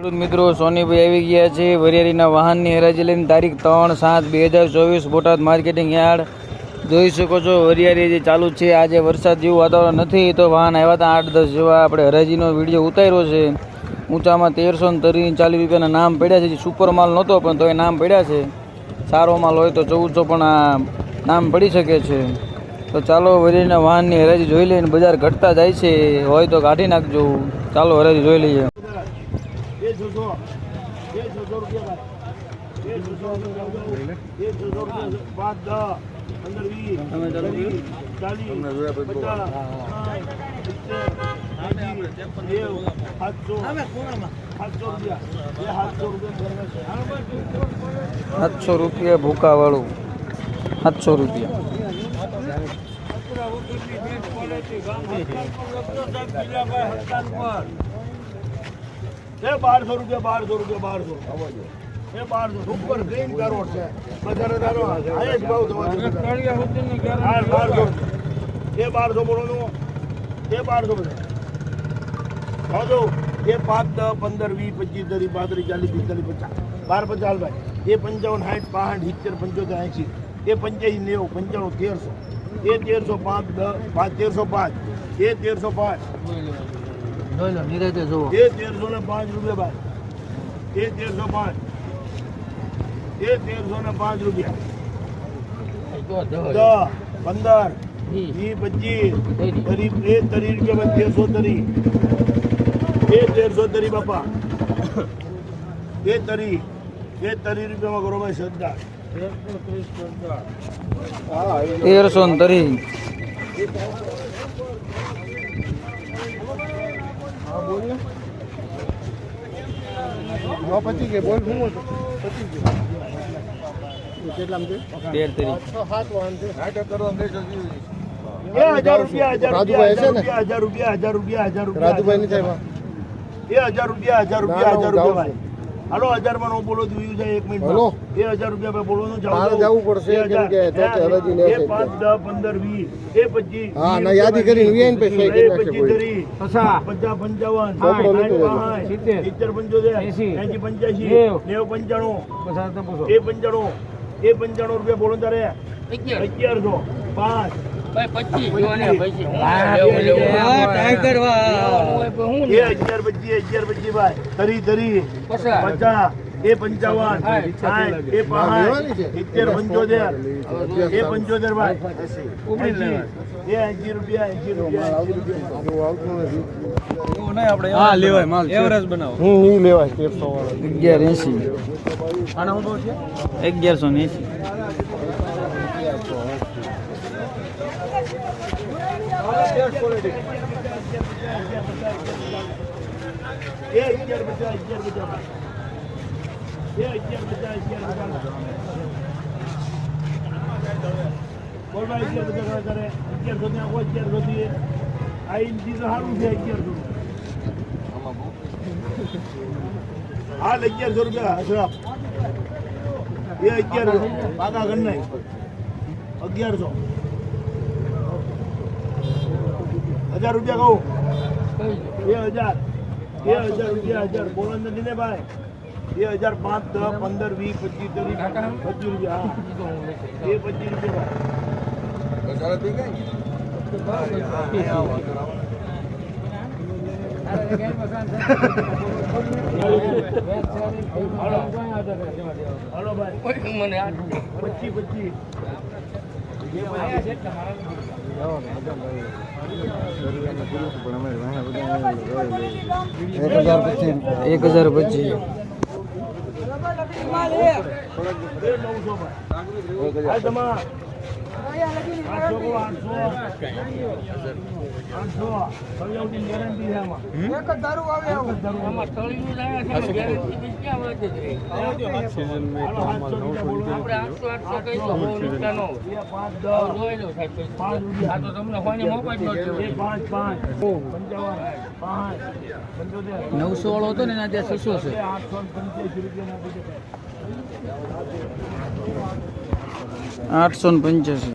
ખેડૂત મિત્રો, સોનીભાઈ આવી ગયા છે વરિયાળીના વાહનની હરાજી લઈને તારીખ ત્રણ સાત બે હજાર ચોવીસ બોટાદ માર્કેટિંગ યાર્ડ. જોઈ શકો છો, વરિયાળી જે ચાલુ છે, આજે વરસાદ જેવું વાતાવરણ નથી, તો વાહન આવ્યા હતા આઠ દસ જેવા. આપણે હરાજીનો વીડિયો ઉતાર્યો છે. ઊંચામાં તેરસો ને ત્રીસ ચાલીસ રૂપિયાના નામ પડ્યા છે સુપર માલ નહોતો, પણ તો એ નામ પડ્યા છે. સારો માલ હોય તો ચૌદસો પણ આ નામ પડી શકે છે. તો ચાલો, વરિયાળીના વાહનની હરાજી જોઈ લઈને બજાર ઘટતા જાય છે. હોય તો કાઢી નાખજો. ચાલો, હરાજી જોઈ લઈએ. જોજો. જોજો રૂપિયા એ જોજો જોજો રૂપિયા. પાંચ દસ પંદર વીસ ચાલીસ પચાસ સાતસો રૂપિયા. સાતસો રૂપિયા સાતસો રૂપિયા ભૂકા વાળું એ બારસો રૂપિયા બારસો રૂપિયા બારસો. એ બારસો. ઉપર ગ્રીન કરોડ છે. વધારે તારો હાઈએસ્ટ ભાવ થવા હા, બારસો. એ બારસો બોલોનું. એ બારસો હજો એ પાંચ દસ પંદર વીસ પચીસ ત્રીસ પાંત્રીસ ચાલીસ પિસ્તાલીસ પચાસ. બાર પચાસ ભાઈ. એ પંચાવન સાઠ પાંઠ સિત્તેર પંચોતેર એંસી એ પંચ્યાસી નેવું પંચાણું તેરસો. એ તેરસો પાંચ દસ પાંચ તેરસો પાંચ. એ તેરસો પાંચ. એ તેરસો ને પાંચ રૂપિયા ભાઈ. એ તેરસો પાંચ. એ તેરસો ને પાંચ રૂપિયા. દસ પંદર વીસ પચીસ. તરી. એ તરી રૂપિયા તેરસો તરી. એ તેરસો તરી બાપા. એ તરી. એ તરી રૂપિયામાં કરો ભાઈ શ્રદ્ધા. તેરસો ને. પચી ગયા બોલ શું પચી ગયું. કેટલામાં તેર તરી એ હજાર રૂપિયા હજાર રૂપિયા હજાર રૂપિયા હજાર રૂપિયા હજાર રૂપિયા રાજુભાઈ ની થાય એ હજાર રૂપિયા હજાર રૂપિયા હજાર રૂપિયા ભાઈ. હાલો હજારમાં હું બોલો જોયું છે એક મિનિટ હાલો. બે હજાર રૂપિયા ભાઈ બોલો નું મારે જવું પડશે, કેમ કે તો કે હરાજી લે એ છે. પાંચ દસ પંદર વીસ. એ પચીસ. હા, ના, યાદી કરી વીસ. ને પૈસા એ પચીસ કોઈ. ત્રીસ, પચાસ પંચાવન. સિત્તેર, સિત્તેર પંચોતેર. એસી. એસી પંચ્યાસી. નેવું, નેવું પંચાણું. એ પંચાણું. એ પંચાણું રૂપિયા બોલો તારે. અગિયારસો. પાંચ. એ અગિયાર પચીસ. અગિયાર પચીસ ભાઈ. તરી તરી પચાસ. એ પંચાવન. એ પાંચ સિત્તેર પંચોતેર. એ પંચોતેર ભાઈ. એ એંસી રૂપિયા એંસી રૂપિયા. એંસી રૂપિયા હા લેવાય માલ એવરેજ બનાવો. હું નહીં લેવાય તેરસો વાળો. અગિયાર એસી અગિયારસો ને એસી એ અગિયાર અગિયાર એ અગિયાર અગિયાર પચાસ અગિયાર પચાસ કરે અગિયારસો ને આખો અગિયારસો થી આ સારું છે અગિયારસો હાલ અગિયારસો રૂપિયા અશરફ એ અગિયારસો પાકા ઘર નહીં અગિયારસો. હજાર રૂપિયા કહું. બે હજાર બે હજાર રૂપિયા હજાર. બોલો નથી ને ભાઈ. બે હજાર પાંચ દસ પંદર વીસ પચીસ ત્રીસ પચીસ રૂપિયા. હા. એ પચીસ રૂપિયા હાલો ભાઈ. પચીસ પચીસ. એક હજાર પછી એક હજાર પચીસ બે નવસો ભાઈ આઠસો આઠસો આઠસો સળિયાઓની ગેરંટી છે આમાં એક જ દારૂ આવે એક જ દારૂ આમાં તળીનું લાયા છે ને ગેરંટી ક્યાં હોય છે સીઝન મે તો અમાર 900 રૂપિયા આપણે 800 800 કહીશું બહુ નુકસાન નો પાંચ જોઈ લો સાહેબ આ તો તમને કોઈને મોબાઈલ નો જોઈએ પાંચ પાંચ પંચાવન પાંચ પંચોતેર નવસો વાળો હતો ને, એના ત્યાં છસો છે. આઠસો ને પંચ્યાસી.